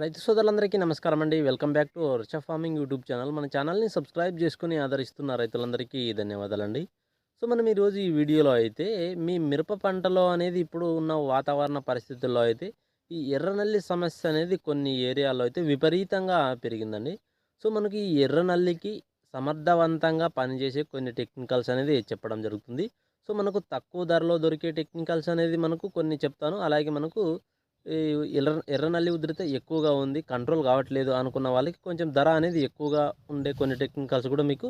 రైతు సోదరులందరికీ నమస్కారం అండి welcome back to Richa farming YouTube channel. మన ఛానల్ని సబ్స్క్రైబ్ చేసుకుని ఆదరిస్తున్న రైతులందరికీ ధన్యవాదాలండి. సో మనం ఈరోజు ఈ వీడియోలో అయితే మీ మిరప పంటలో అనేది ఇప్పుడు ఉన్న వాతావరణ పరిస్థితుల్లో అయితే ఈ ఎర్రనల్లి సమస్య అనేది కొన్ని ఏరియాలో అయితే విపరీతంగా పెరిగిందండి. సో మనకి ఈ ఎర్రనల్లికి సమర్థవంతంగా పనిచేసే కొన్ని టెక్నికల్స్ అనేది చెప్పడం జరుగుతుంది. సో మనకు తక్కువ ధరలో దొరికే టెక్నికల్స్ అనేది మనకు కొన్ని చెప్తాను. అలాగే మనకు ఎర్ర ఎర్రనల్లి ఉధృత ఎక్కువగా ఉంది కంట్రోల్ కావట్లేదు అనుకున్న వాళ్ళకి కొంచెం ధర అనేది ఎక్కువగా ఉండే కొన్ని టెక్నికల్స్ కూడా మీకు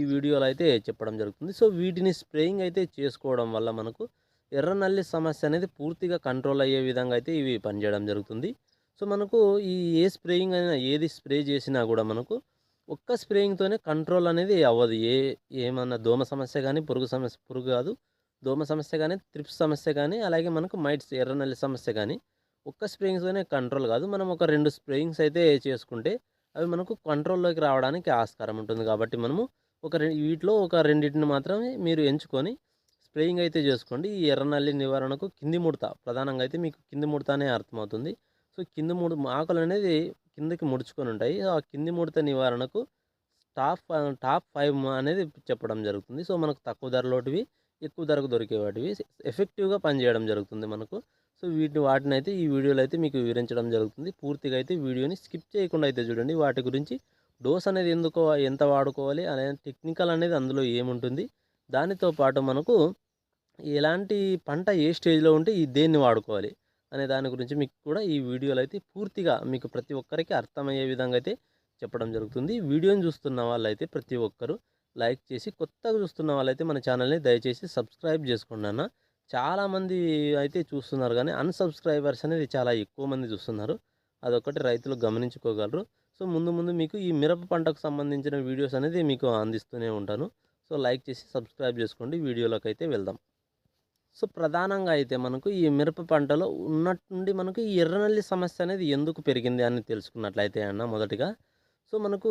ఈ వీడియోలో అయితే చెప్పడం జరుగుతుంది. సో వీటిని స్ప్రేయింగ్ అయితే చేసుకోవడం వల్ల మనకు ఎర్రనల్లి సమస్య అనేది పూర్తిగా కంట్రోల్ అయ్యే విధంగా అయితే ఇవి పనిచేయడం జరుగుతుంది. సో మనకు ఈ ఏ స్ప్రేయింగ్ అయినా ఏది స్ప్రే చేసినా కూడా మనకు ఒక్క స్ప్రేయింగ్తోనే కంట్రోల్ అనేది అవ్వదు. ఏ ఏమన్నా దోమ సమస్య కానీ పురుగు సమస్య పురుగు కాదు దోమ సమస్య కానీ త్రిప్స్ సమస్య కానీ అలాగే మనకు మైట్స్ ఎర్రనల్లి సమస్య కానీ ఒక్క స్ప్రేయింగ్స్తోనే కంట్రోల్ కాదు. మనం ఒక రెండు స్ప్రేయింగ్స్ అయితే చేసుకుంటే అవి మనకు కంట్రోల్లోకి రావడానికి ఆస్కారం ఉంటుంది. కాబట్టి మనము ఒక వీటిలో ఒక రెండింటిని మాత్రమే మీరు ఎంచుకొని స్ప్రేయింగ్ అయితే చేసుకోండి. ఈ ఎర్రనల్లి నివారణకు కింది ముడత ప్రధానంగా అయితే మీకు కింది ముడత అనే అర్థమవుతుంది. సో కింది ముడు ఆకులు అనేది కిందకి ముడుచుకొని ఉంటాయి. ఆ కింది ముడత నివారణకు టాప్ టాప్ ఫైవ్ అనేది చెప్పడం జరుగుతుంది. సో మనకు తక్కువ ధరలోటివి ఎక్కువ ధరకు దొరికే వాటివి ఎఫెక్టివ్గా పనిచేయడం జరుగుతుంది మనకు. సో వీటిని వాటిని అయితే ఈ వీడియోలో అయితే మీకు వివరించడం జరుగుతుంది. పూర్తిగా అయితే వీడియోని స్కిప్ చేయకుండా అయితే చూడండి. వాటి గురించి డోస్ అనేది ఎందుకో ఎంత వాడుకోవాలి అనే టెక్నికల్ అనేది అందులో ఏముంటుంది. దానితో పాటు మనకు ఎలాంటి పంట ఏ స్టేజ్లో ఉంటే ఈ దేన్ని వాడుకోవాలి అనే దాని గురించి మీకు కూడా ఈ వీడియోలో అయితే పూర్తిగా మీకు ప్రతి ఒక్కరికి అర్థమయ్యే విధంగా అయితే చెప్పడం జరుగుతుంది. వీడియోని చూస్తున్న వాళ్ళైతే ప్రతి ఒక్కరు లైక్ చేసి కొత్తగా చూస్తున్న వాళ్ళైతే మన ఛానల్ని దయచేసి సబ్స్క్రైబ్ చేసుకోండి చాలామంది అయితే చూస్తున్నారు కానీ అన్సబ్స్క్రైబర్స్ అనేది చాలా ఎక్కువ మంది చూస్తున్నారు. అదొకటి రైతులు గమనించుకోగలరు. సో ముందు ముందు మీకు ఈ మిరప పంటకు సంబంధించిన వీడియోస్ అనేది మీకు అందిస్తూనే ఉంటాను. సో లైక్ చేసి సబ్స్క్రైబ్ చేసుకోండి. వీడియోలోకి అయితే వెళ్దాం. సో ప్రధానంగా అయితే మనకు ఈ మిరప పంటలో ఉన్నట్టుండి మనకు ఈ ఎర్రనల్లి సమస్య అనేది ఎందుకు పెరిగింది అని తెలుసుకున్నట్లయితే అన్న మొదటిగా. సో మనకు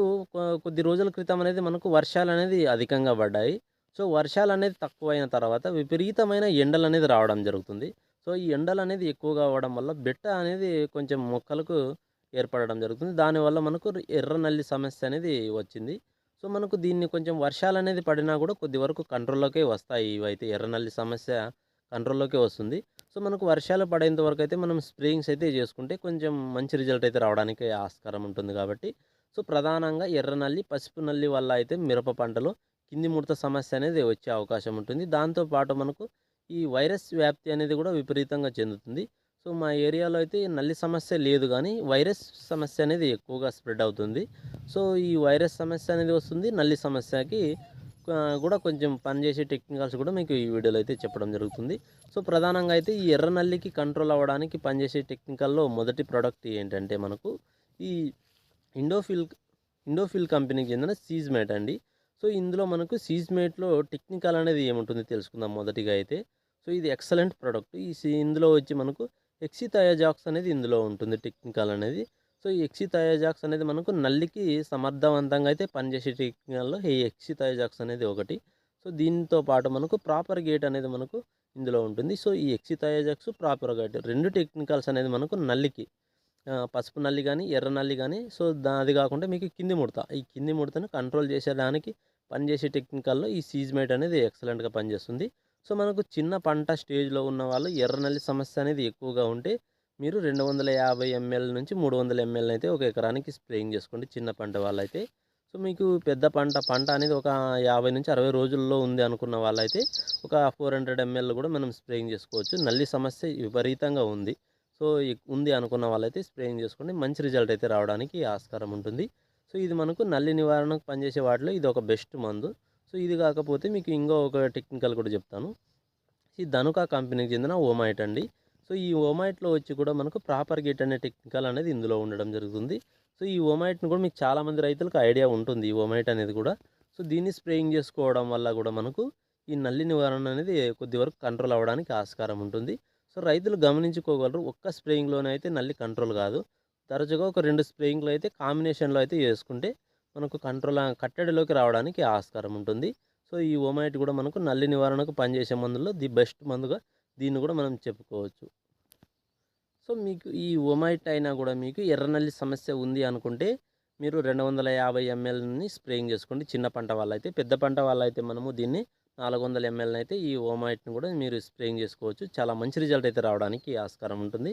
కొద్ది రోజుల క్రితం అనేది మనకు వర్షాలు అనేది అధికంగా పడ్డాయి. సో వర్షాలు అనేది తక్కువైన తర్వాత విపరీతమైన ఎండలు అనేది రావడం జరుగుతుంది. సో ఈ ఎండలు అనేది ఎక్కువగా అవ్వడం వల్ల బెట్ట అనేది కొంచెం మొక్కలకు ఏర్పడడం జరుగుతుంది. దానివల్ల మనకు ఎర్ర నల్లి సమస్య అనేది వచ్చింది. సో మనకు దీన్ని కొంచెం వర్షాలు అనేది పడినా కూడా కొద్ది వరకు కంట్రోల్లోకే వస్తాయి. ఇవైతే ఎర్రనల్లి సమస్య కంట్రోల్లోకే వస్తుంది. సో మనకు వర్షాలు పడేంత వరకు అయితే మనం స్ప్రేయింగ్స్ అయితే చేసుకుంటే కొంచెం మంచి రిజల్ట్ అయితే రావడానికి ఆస్కారం ఉంటుంది కాబట్టి. సో ప్రధానంగా ఎర్ర నల్లి పసుపు నల్లి వల్ల అయితే మిరప పంటలో కింది ముడత సమస్య అనేది వచ్చే అవకాశం ఉంటుంది. దాంతోపాటు మనకు ఈ వైరస్ వ్యాప్తి అనేది కూడా విపరీతంగా చెందుతుంది. సో మా ఏరియాలో అయితే నల్లి సమస్య లేదు కానీ వైరస్ సమస్య అనేది ఎక్కువగా స్ప్రెడ్ అవుతుంది. సో ఈ వైరస్ సమస్య అనేది వస్తుంది. నల్లి సమస్యకి కూడా కొంచెం పనిచేసే టెక్నికల్స్ కూడా మీకు ఈ వీడియోలో అయితే చెప్పడం జరుగుతుంది. సో ప్రధానంగా అయితే ఈ ఎర్ర నల్లికి కంట్రోల్ అవ్వడానికి పనిచేసే టెక్నికల్లో మొదటి ప్రోడక్ట్ ఏంటంటే మనకు ఈ ఇండోఫిల్ ఇండోఫిల్ కంపెనీకి చెందిన సీజ్మేట్ అండి. సో ఇందులో మనకు సీజ్మేట్లో టెక్నికల్ అనేది ఏముంటుంది తెలుసుకుందాం మొదటిగా అయితే. సో ఇది ఎక్సలెంట్ ప్రోడక్ట్. ఈ ఇందులో వచ్చి మనకు ఎక్సిథయాజాక్స్ అనేది ఇందులో ఉంటుంది టెక్నికల్ అనేది. సో ఈ ఎక్సిథయాజాక్స్ అనేది మనకు నల్లికి సమర్థవంతంగా అయితే పనిచేసే టెక్నికల్లో ఈ ఎక్సిథయాజాక్స్ అనేది ఒకటి. సో దీంతో పాటు మనకు ప్రాపర్ గేట్ అనేది మనకు ఇందులో ఉంటుంది. సో ఈ ఎక్సిథయాజాక్స్ ప్రాపర్ గేట్ రెండు టెక్నికల్స్ అనేది మనకు నల్లికి పసుపు నల్లి కానీ ఎర్ర నల్లి కానీ సో అది కాకుండా మీకు కింది ముడత. ఈ కింది ముడతను కంట్రోల్ చేసేదానికి పనిచేసే టెక్నికల్లో ఈ సీజ్మేట్ అనేది ఎక్సలెంట్గా పనిచేస్తుంది. సో మనకు చిన్న పంట స్టేజ్లో ఉన్న వాళ్ళు ఎర్ర నల్లి సమస్య అనేది ఎక్కువగా ఉంటే మీరు రెండు వందల యాభై ఎంఎల్ నుంచి మూడు వందల ఎంఎల్ అయితే ఒక ఎకరానికి స్ప్రేయింగ్ చేసుకోండి చిన్న పంట వాళ్ళైతే. సో మీకు పెద్ద పంట పంట అనేది ఒక యాభై నుంచి అరవై రోజుల్లో ఉంది అనుకున్న వాళ్ళైతే ఒక ఫోర్ హండ్రెడ్ ఎంఎల్ కూడా మనం స్ప్రేయింగ్ చేసుకోవచ్చు. నల్లి సమస్య విపరీతంగా ఉంది. సో ఉంది అనుకున్న వాళ్ళైతే స్ప్రేయింగ్ చేసుకోండి. మంచి రిజల్ట్ అయితే రావడానికి ఆస్కారం ఉంటుంది. సో ఇది మనకు నల్లి నివారణకు పనిచేసే వాటిలో ఇది ఒక బెస్ట్ మందు. సో ఇది కాకపోతే మీకు ఇంకో ఒక టెక్నికల్ కూడా చెప్తాను. ఈ ధనుకా కంపెనీకి చెందిన ఓమైట్ అండి. సో ఈ ఓమైట్లో వచ్చి కూడా మనకు ప్రాపర్ గిట్ అనే టెక్నికల్ అనేది ఇందులో ఉండడం జరుగుతుంది. సో ఈ ఓమైట్ని కూడా మీకు చాలామంది రైతులకు ఐడియా ఉంటుంది ఈ ఓమైట్ అనేది కూడా. సో దీన్ని స్ప్రేయింగ్ చేసుకోవడం వల్ల కూడా మనకు ఈ నల్లి నివారణ అనేది కొద్ది వరకు కంట్రోల్ అవ్వడానికి ఆస్కారం ఉంటుంది. సో రైతులు గమనించుకోగలరు. ఒక్క స్ప్రేయింగ్లోనే అయితే నల్లి కంట్రోల్ కాదు. తరచుగా ఒక రెండు స్ప్రేయింగ్లు అయితే కాంబినేషన్లో అయితే చేసుకుంటే మనకు కంట్రోల్ కట్టడిలోకి రావడానికి ఆస్కారం ఉంటుంది. సో ఈ ఓమైట్ కూడా మనకు నల్లి నివారణకు పనిచేసే మందుల్లో ది బెస్ట్ మందుగా దీన్ని కూడా మనం చెప్పుకోవచ్చు. సో మీకు ఈ ఒమైట్ అయినా కూడా మీకు ఎర్రనల్లి సమస్య ఉంది అనుకుంటే మీరు రెండు వందల యాభై ఎంఎల్ని స్ప్రేయింగ్ చేసుకోండి. చిన్న పంట వాళ్ళైతే పెద్ద పంట వాళ్ళైతే మనము దీన్ని నాలుగు వందల ఎంఎల్ని అయితే ఈ ఓమైట్ని కూడా మీరు స్ప్రేయింగ్ చేసుకోవచ్చు. చాలా మంచి రిజల్ట్ అయితే రావడానికి ఆస్కారం ఉంటుంది.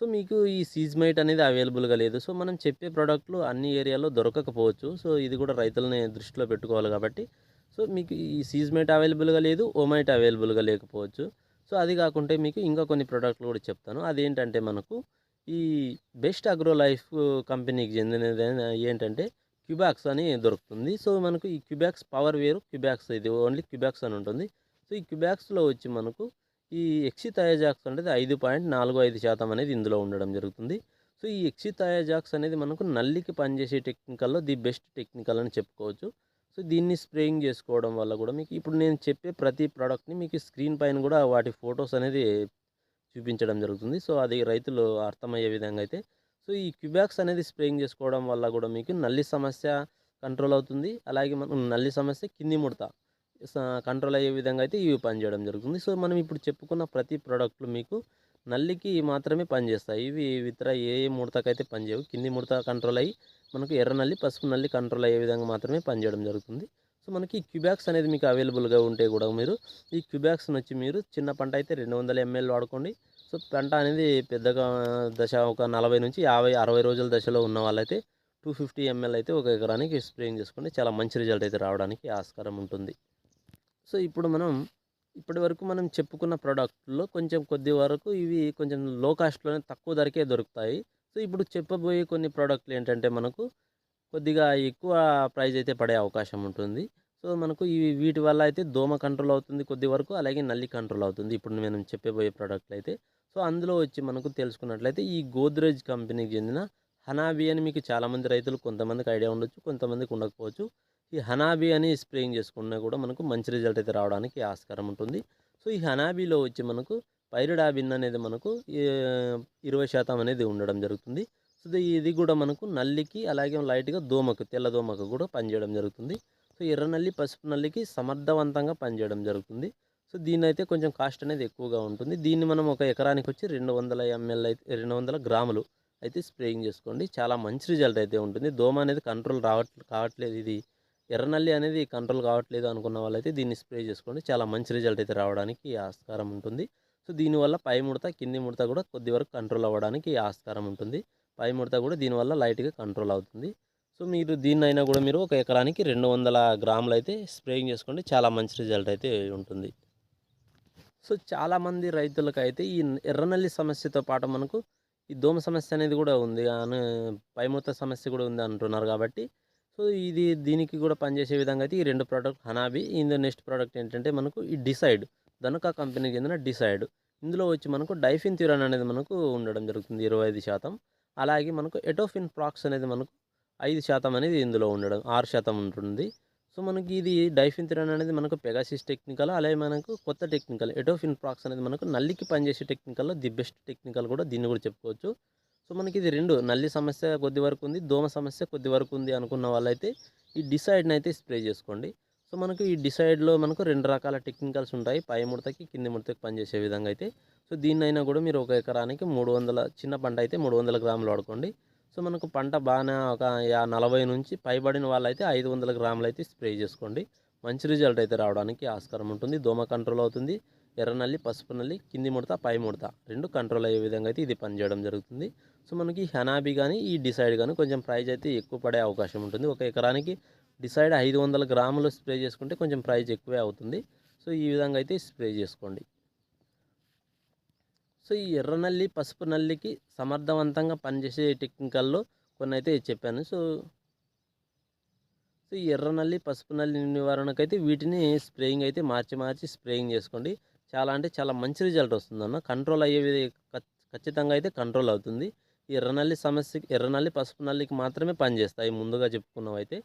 సో మీకు ఈ సీజ్మైట్ అనేది అవైలబుల్గా లేదు. సో మనం చెప్పే ప్రోడక్ట్లు అన్ని ఏరియాలో దొరకకపోవచ్చు. సో ఇది కూడా రైతులని దృష్టిలో పెట్టుకోవాలి కాబట్టి. సో మీకు ఈ సీజ్మైట్ అవైలబుల్గా లేదు ఓమైట్ అవైలబుల్గా లేకపోవచ్చు. సో అది కాకుంటే మీకు ఇంకా కొన్ని ప్రోడక్ట్లు కూడా చెప్తాను. అదేంటంటే మనకు ఈ బెస్ట్ అగ్రో లైఫ్ కంపెనీకి చెందినది ఏంటంటే క్యూబాక్స్ అని దొరుకుతుంది. సో మనకు ఈ క్యూబాక్స్ పవర్ వేరు క్యూబాక్స్ ఇది ఓన్లీ క్యూబాక్స్ అని ఉంటుంది. సో ఈ క్యూబాక్స్లో వచ్చి మనకు ఈ ఎక్సిథయాజాక్స్ అనేది ఐదు పాయింట్ నాలుగు ఐదు శాతం అనేది ఇందులో ఉండడం జరుగుతుంది. సో ఈ ఎక్సిథయాజాక్స్ అనేది మనకు నల్లికి పనిచేసే టెక్నికల్లో ది బెస్ట్ టెక్నికల్ అని చెప్పుకోవచ్చు. సో దీన్ని స్ప్రేయింగ్ చేసుకోవడం వల్ల కూడా మీకు ఇప్పుడు నేను చెప్పే ప్రతి ప్రోడక్ట్ని మీకు స్క్రీన్ పైన కూడా వాటి ఫొటోస్ అనేది చూపించడం జరుగుతుంది. సో అది రైతులు అర్థమయ్యే విధంగా అయితే సో ఈ క్యూబ్యాక్స్ అనేది స్ప్రేయింగ్ చేసుకోవడం వల్ల కూడా మీకు నల్లి సమస్య కంట్రోల్ అవుతుంది. అలాగే మనం నల్లి సమస్య కింది ముడత కంట్రోల్ అయ్యే విధంగా అయితే ఇవి పనిచేయడం జరుగుతుంది. సో మనం ఇప్పుడు చెప్పుకున్న ప్రతి ప్రోడక్ట్లు మీకు నల్లికి మాత్రమే పనిచేస్తాయి. ఇవి ఇతర ఏ ఏ ముడతకైతే పనిచేయవు. కింది ముడత కంట్రోల్ అయ్యి మనకు ఎర్ర నల్లి పసుపు నల్లి కంట్రోల్ అయ్యే విధంగా మాత్రమే పనిచేయడం జరుగుతుంది. సో మనకి ఈ క్యూబ్యాక్స్ అనేది మీకు అవైలబుల్గా ఉంటే కూడా మీరు ఈ క్యూబ్యాక్స్ని వచ్చి మీరు చిన్న పంట అయితే రెండు వందల ఎంఎల్ వాడుకోండి. సో పంట అనేది పెద్దగా దశ ఒక నలభై నుంచి యాభై అరవై రోజుల దశలో ఉన్న వాళ్ళైతే టూ ఫిఫ్టీ ఎంఎల్ అయితే ఒక ఎకరానికి స్ప్రేయింగ్ చేసుకుంటే చాలా మంచి రిజల్ట్ అయితే రావడానికి ఆస్కారం ఉంటుంది. సో ఇప్పుడు మనం ఇప్పటి వరకు మనం చెప్పుకున్న ప్రోడక్ట్లో కొంచెం కొద్ది వరకు ఇవి కొంచెం లో కాస్ట్లోనే తక్కువ ధరకే దొరుకుతాయి. సో ఇప్పుడు చెప్పబోయే కొన్ని ప్రోడక్ట్లు ఏంటంటే మనకు కొద్దిగా ఎక్కువ ప్రైస్ అయితే పడే అవకాశం ఉంటుంది. సో మనకు ఇవి వీటి వల్ల అయితే దోమ కంట్రోల్ అవుతుంది కొద్ది వరకు అలాగే నల్లి కంట్రోల్ అవుతుంది. ఇప్పుడు మనం చెప్పబోయే ప్రోడక్ట్లు అయితే సో అందులో వచ్చి మనకు తెలుసుకున్నట్లయితే ఈ గోద్రేజ్ కంపెనీకి చెందిన హనాబీ అని మీకు చాలామంది రైతులు కొంతమందికి ఐడియా ఉండొచ్చు కొంతమందికి ఉండకపోవచ్చు. ఈ హనాబీ అని స్ప్రేయింగ్ చేసుకున్నా కూడా మనకు మంచి రిజల్ట్ అయితే రావడానికి ఆస్కారం ఉంటుంది. సో ఈ హనాబీలో వచ్చి మనకు పైరిడాబిన్ అనేది మనకు ఇరవై శాతం అనేది ఉండడం జరుగుతుంది. సో ఇది కూడా మనకు నల్లికి అలాగే లైట్గా దోమకు తెల్ల దోమకు కూడా పనిచేయడం జరుగుతుంది. సో ఎర్ర నల్లి పసుపు నల్లికి సమర్థవంతంగా పనిచేయడం జరుగుతుంది. సో దీని అయితే కొంచెం కాస్ట్ అనేది ఎక్కువగా ఉంటుంది. దీన్ని మనం ఒక ఎకరానికి వచ్చి రెండు వందల ఎంఎల్ అయితే రెండు వందల గ్రాములు అయితే స్ప్రేయింగ్ చేసుకోండి. చాలా మంచి రిజల్ట్ అయితే ఉంటుంది. దోమ అనేది కంట్రోల్ రావట్ కావట్లేదు. ఇది ఎర్రనల్లి అనేది కంట్రోల్ కావట్లేదు అనుకున్న వాళ్ళైతే దీన్ని స్ప్రే చేసుకోండి. చాలా మంచి రిజల్ట్ అయితే రావడానికి ఆస్కారం ఉంటుంది. సో దీనివల్ల పై ముడత కింది ముడత కూడా కొద్ది వరకు కంట్రోల్ అవ్వడానికి ఆస్కారం ఉంటుంది. పై ముడత కూడా దీనివల్ల లైట్గా కంట్రోల్ అవుతుంది. సో మీరు దీన్నైనా కూడా మీరు ఒక ఎకరానికి రెండు వందల గ్రాములు అయితే స్ప్రేయింగ్ చేసుకోండి. చాలా మంచి రిజల్ట్ అయితే ఉంటుంది. సో చాలామంది రైతులకు అయితే ఈ ఎర్రనల్లి సమస్యతో పాటు మనకు ఈ దోమ సమస్య అనేది కూడా ఉంది. అని పైమూత సమస్య కూడా ఉంది అంటున్నారు కాబట్టి. సో ఇది దీనికి కూడా పనిచేసే విధంగా అయితే ఈ రెండు ప్రోడక్ట్ హనాబీ ఇందులో నెక్స్ట్ ప్రోడక్ట్ ఏంటంటే మనకు ఈ డిసైడ్ ధనుక కంపెనీకి చెందిన డిసైడ్. ఇందులో వచ్చి మనకు డైఫిన్ థ్యూరన్ అనేది మనకు ఉండడం జరుగుతుంది ఇరవై ఐదు శాతం. అలాగే మనకు ఎటోఫిన్ ప్రాక్స్ అనేది మనకు ఐదు శాతం అనేది ఇందులో ఉండడం ఆరు శాతం ఉంటుంది. సో మనకి ఇది డైఫిన్ అనేది మనకు పెగాసిస్ టెక్నికల్ అలాగే మనకు కొత్త టెక్నికల్ ఎటోఫిన్ ప్రాక్స్ అనేది మనకు నల్లికి పనిచేసే టెక్నికల్లో ది బెస్ట్ టెక్నికల్ కూడా దీన్ని కూడా చెప్పుకోవచ్చు. సో మనకి ఇది రెండు నల్లి సమస్య కొద్ది వరకు ఉంది దోమ సమస్య కొద్ది వరకు ఉంది అనుకున్న వాళ్ళైతే ఈ డిసైడ్ని అయితే స్ప్రే చేసుకోండి. సో మనకు ఈ డిసైడ్లో మనకు రెండు రకాల టెక్నికల్స్ ఉంటాయి పై ముడతకి కింది ముడతకి పనిచేసే విధంగా అయితే. సో దీన్నైనా కూడా మీరు ఒక ఎకరానికి మూడు వందల చిన్న పంట అయితే మూడు వందల గ్రాములు వాడుకోండి. సో మనకు పంట బాగానే ఒక నలభై నుంచి పైబడిన వాళ్ళైతే ఐదు వందల గ్రాములు అయితే స్ప్రే చేసుకోండి. మంచి రిజల్ట్ అయితే రావడానికి ఆస్కారం ఉంటుంది. దోమ కంట్రోల్ అవుతుంది. ఎర్ర నల్లి పసుపు నల్లి కింది ముడత పై ముడత రెండు కంట్రోల్ అయ్యే విధంగా అయితే ఇది పనిచేయడం జరుగుతుంది. సో మనకి హెనాబీ కానీ ఈ డిసైడ్ కానీ కొంచెం ప్రైజ్ అయితే ఎక్కువ పడే అవకాశం ఉంటుంది. ఒక ఎకరానికి డిసైడ్ ఐదు వందల గ్రాములు స్ప్రే చేసుకుంటే కొంచెం ప్రైజ్ ఎక్కువే అవుతుంది. సో ఈ విధంగా అయితే స్ప్రే చేసుకోండి. సో ఈ ఎర్ర నల్లి పసుపు నల్లికి సమర్థవంతంగా పనిచేసే టెక్నికల్లో కొన్ని అయితే చెప్పాను. సో సో ఈ ఎర్ర నల్లి పసుపు నల్లి నివారణకైతే వీటిని స్ప్రేయింగ్ అయితే మార్చి మార్చి స్ప్రేయింగ్ చేసుకోండి. చాలా అంటే చాలా మంచి రిజల్ట్ వస్తుందన్న కంట్రోల్ అయ్యే ఖచ్చితంగా అయితే కంట్రోల్ అవుతుంది. ఎర్రనల్లి సమస్యకి ఎర్రనల్లి పసుపు నల్లికి మాత్రమే పనిచేస్తాయి ముందుగా చెప్పుకున్నవైతే.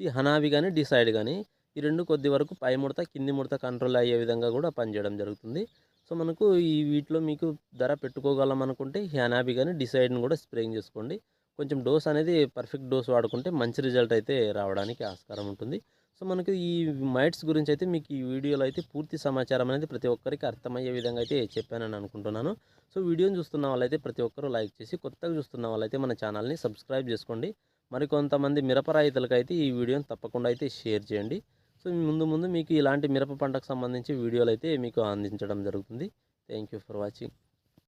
ఈ హనావి కానీ డిసైడ్ కానీ ఈ రెండు కొద్ది వరకు పై ముడత కింది ముడత కంట్రోల్ అయ్యే విధంగా కూడా పనిచేయడం జరుగుతుంది. సో మనకు ఈ వీటిలో మీకు ధర పెట్టుకోగలం అనుకుంటే హ్యానాబీ కానీ డిసైడ్ని కూడా స్ప్రేయింగ్ చేసుకోండి. కొంచెం డోస్ అనేది పర్ఫెక్ట్ డోస్ వాడుకుంటే మంచి రిజల్ట్ అయితే రావడానికి ఆస్కారం ఉంటుంది. సో మనకి ఈ మైట్స్ గురించి అయితే మీకు ఈ వీడియోలో అయితే పూర్తి సమాచారం అనేది ప్రతి ఒక్కరికి అర్థమయ్యే విధంగా అయితే చెప్పానని అనుకుంటున్నాను. సో వీడియోని చూస్తున్న వాళ్ళైతే ప్రతి ఒక్కరూ లైక్ చేసి కొత్తగా చూస్తున్న వాళ్ళైతే మన ఛానల్ని సబ్స్క్రైబ్ చేసుకోండి. మరి కొంతమంది మిరప రైతులకు ఈ వీడియోని తప్పకుండా అయితే షేర్ చేయండి. సో ముందు ముందు మీకు ఇలాంటి మిరప పంటకు సంబంధించి వీడియోలు అయితే మీకు అందించడం జరుగుతుంది. Thank you for watching